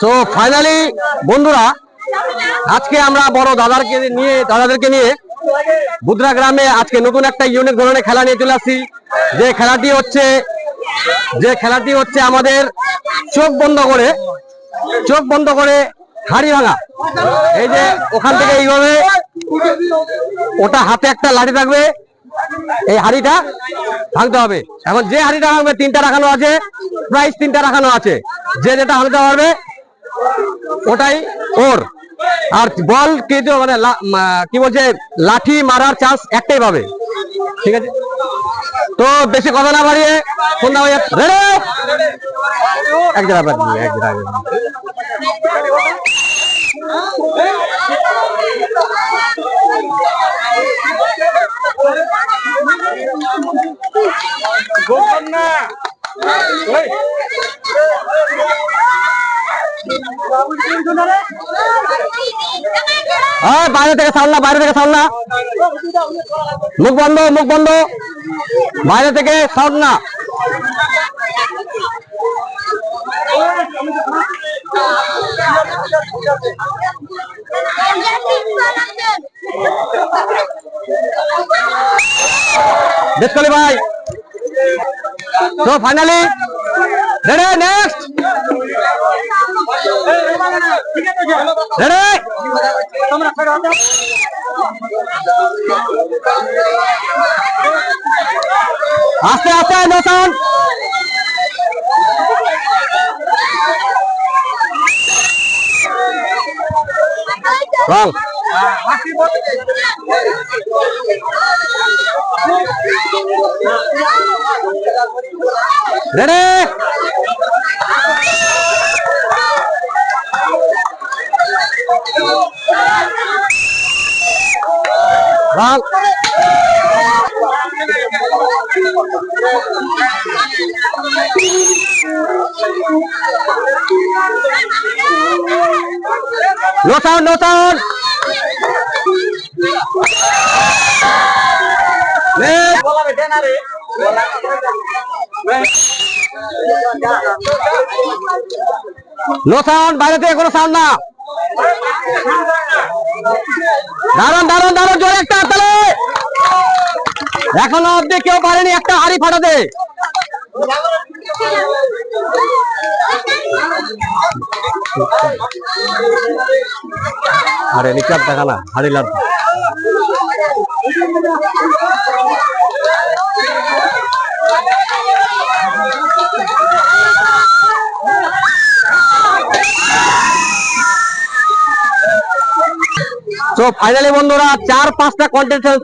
So finally বন্ধুরা, আজকে আমরা বড় দাদারকে নিয়ে, দাদাদেরকে নিয়ে বুদ্রা গ্রামে আজকে নতুন একটা ইউনিক ধরনের খেলা নিয়ে চলে আসছি। যে খেলাটি হচ্ছে, যে খেলাটি হচ্ছে আমাদের চোখ বন্ধ করে, চোখ বন্ধ করে হাড়ি ভাঙা এই যে ওখান থেকে এইভাবে ওটা হাতে একটা লাঠি থাকবে, এই হাড়িটা ভাঙতে হবে। এখন যে হাড়িটা ভাঙবে, তিনটা রাখানো আছে প্রাইস তিনটা রাখানো আছে। যে যেটা ভাঙতে পারবে ওটাই ওর। আর বল কি দিও মানে কি বলছে? লাঠি মারার চান্স একটাই পাবে। ঠিক আছে? তো বেশি কথা না বাড়িয়ে সন্ধ্যা হয়ে যাচ্ছে এক জায়গা হ্যাঁ বাইরে থেকে না বাইরে থেকে না। মুখ বন্ধ মুখ বন্ধ। বাইরে থেকে সাউন্ড না। বেশ করি ভাই। তো ফাইনালি রেডি নেক্সট রেডি আস্তে আস্তে no sound wrong wrong no sound no sound no sound বাইরে থেকে কোনো সাউন্ড না। দাঁড়ান দাঁড়ান দাঁড়ান, জোরে একটা হাততালি এখনও অব্দি কেউ পারেনি একটা হাড়ি ফাটাতে। আরে নিচাপ দেখা না, হাড়ি লাভ তো ফাইনালি বন্ধুরা, চার, পাঁচটা কন্টেস্টেন্ট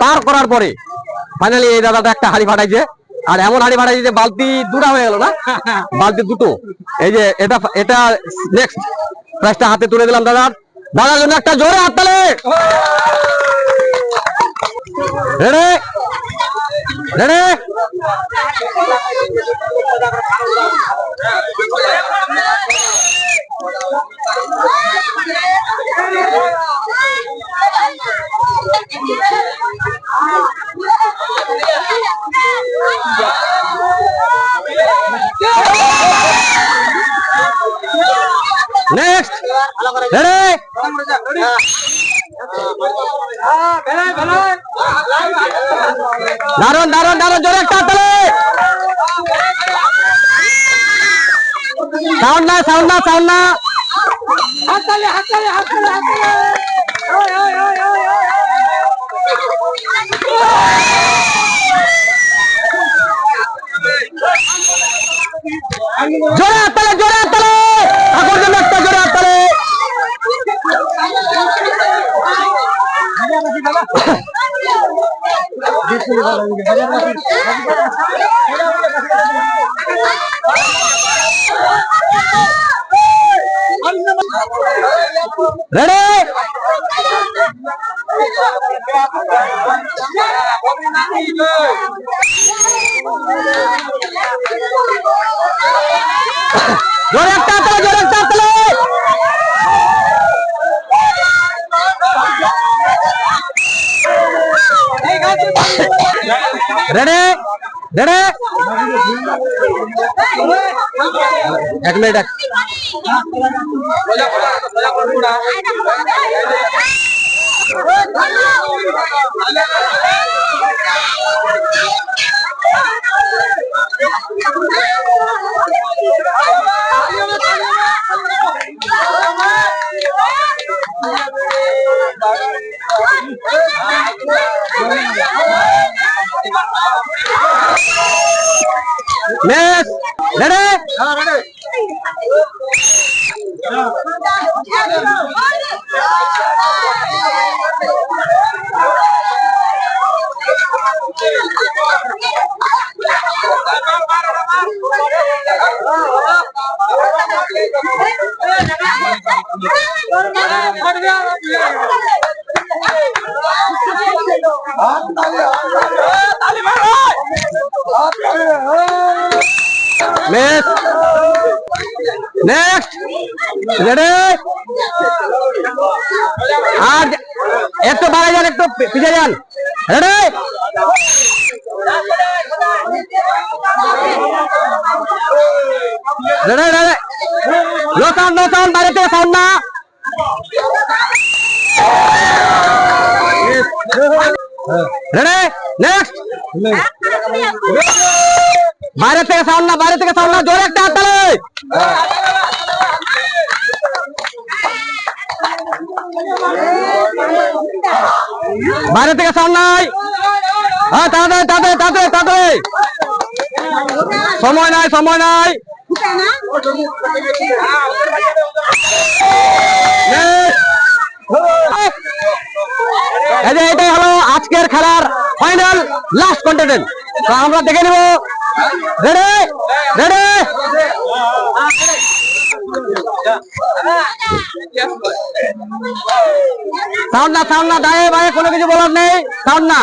পার করার পরে ফাইনালি এই দাদাটা একটা হাড়ি ফাটাইছে। আর এমন হাড়ি ফাটাইছে যে বালতি দুটা হয়ে গেল না? বালতি দুটো। এই যে এটা এটা নেক্সট প্রাইসটা হাতে তুলে দিলাম দাদার। দাদার জন্য একটা জোরে হাততালি রেডি রেডি নেক্সট রেডি দারুণ দারুণ দারুণ জোরে একটা হাততালি সাউন্ড না সাউন্ড না সাউন্ড না। জোরে হাততালি জোরে রেডি জোরে একটা হাততালি জোরে একটা হাততালি রেডি? রেডি? এক মিনিট এক Miss, ready? Miss. Next. Ready? আর একটু বাড়াই যান একটু পি- পিছিয়ে যান ready ready ready no sound no sound বাইরে থেকে সাউন্ড না রেডি নেক্সট বাইরে থেকে সাউন্ড না, বাইরে থেকে সাউন্ড না, জোরে একটা হাততালি বাইরে থেকে সাউন্ড নাই। হ্যাঁ তাড়াতাড়ি তাড়াতাড়ি তাড়াতাড়ি তাড়াতাড়ি। সময় নাই সময় নাই। এটাই হলো আজকের খেলার ফাইনাল লাস্ট কন্টেন্ট তো আমরা দেখে নেব সাউন্ড না সাউন্ড না দায়ে বায়ে কোনো কিছু বলার নেই। সাউন্ড না।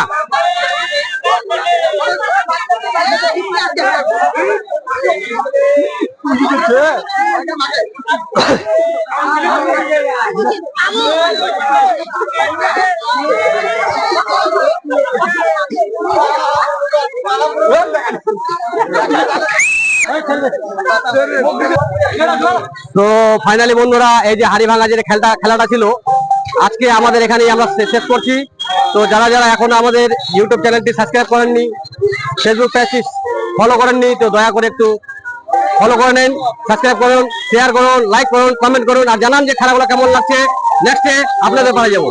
তো ফাইনালি বন্ধুরা, এই যে হাড়ি ভাঙা যে খেলটা, খেলাটা ছিল, আজকে আমাদের এখানেই আমরা শেষ করছি। তো যারা যারা এখনও আমাদের ইউটিউব চ্যানেলটি সাবস্ক্রাইব করেননি ফেসবুক পেজটি ফলো করেননি, তো দয়া করে একটু ফলো করে নিন সাবস্ক্রাইব করুন শেয়ার করুন লাইক করুন কমেন্ট করুন, আর জানান যে খেলাগুলো কেমন লাগছে। নেক্সটে আপনাদের পাড়ে যাব।